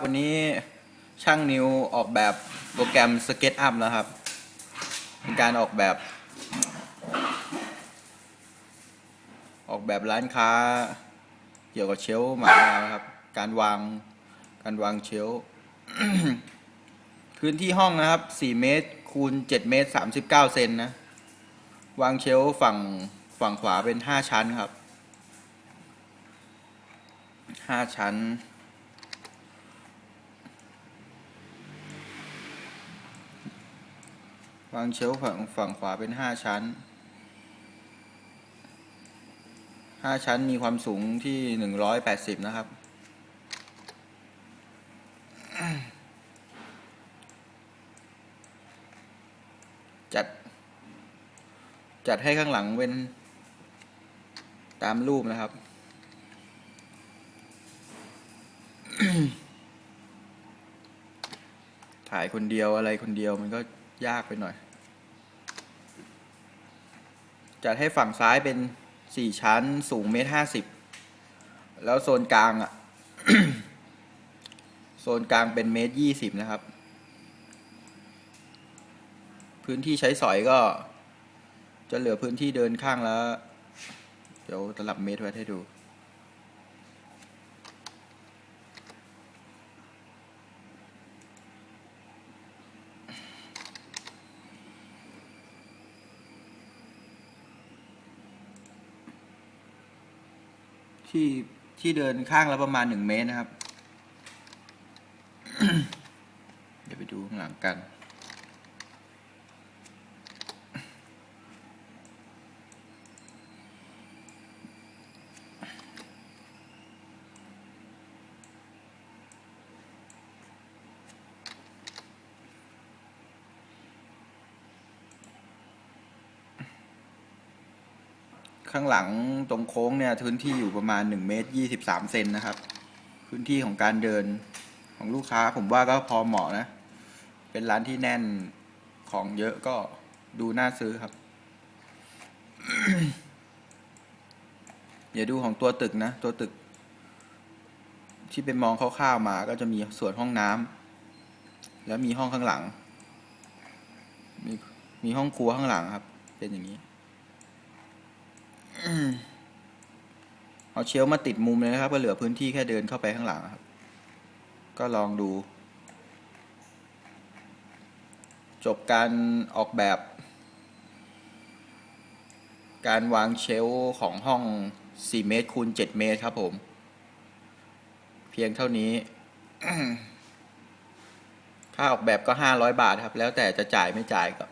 วันนี้ช่างนิวออกแบบโปรแกรม SketchUp นะครับ เป็นการออกแบบ ออกแบบร้านค้า เกี่ยวกับเชลหมายนะครับ การวางการวางเชลพื้นที่ห้องนะครับ 4 เมตรคูณ 7 เมตร 39 เซนนะ วางเชลฝั่งฝั่งขวาเป็น 5 ชั้นครับ 5 ชั้น วางเชลฝั่งฝั่งขวาเป็นห้าชั้นห้าชั้นมีความสูงที่หนึ่งร้อยแปดสิบนะครับ จัด จัดให้ข้างหลังเป็นตามรูปนะครับ ถ่ายคนเดียวอะไรคนเดียวมันก็ ยากไปหน่อย จัดให้ฝั่งซ้ายเป็นสี่ชั้นสูงเมตรห้าสิบแล้วโซนกลางอะโซนกลางเป็นเมตรยี่สิบนะครับ พื้นที่ใช้สอยก็ จะเหลือพื้นที่เดินข้างแล้ว เดี๋ยวตลับเมตรไว้ให้ดู ที่ที่เดินข้างละประมาณหนึ่งเมตรนะครับ เดี๋ยวไปดูข้างหลังกัน ข้างหลังตรงโค้งเนี่ยพื้นที่อยู่ประมาณ1เมตร23เซนนะครับ พื้นที่ของการเดินของลูกค้าผมว่าก็พอเหมาะนะ เป็นร้านที่แน่นของเยอะก็ดูน่าซื้อครับอย่าดูของตัวตึกนะ ตัวตึก ที่เป็นมองคร่าวๆมาก็จะมีส่วนห้องน้ำแล้วมีห้องข้างหลัง มีมีห้องครัวข้างหลังครับ เป็นอย่างนี้ เอาเชลมาติดมุมเลยนะครับ ก็เหลือพื้นที่แค่เดินเข้าไปข้างหลังครับ ก็ลองดู จบการออกแบบ การวางเชลของห้อง 4 เมตรคูณ 7 เมตรครับผม เพียงเท่านี้ค่าออกแบบก็ 500 บาทครับ แล้วแต่จะจ่ายไม่จ่ายก็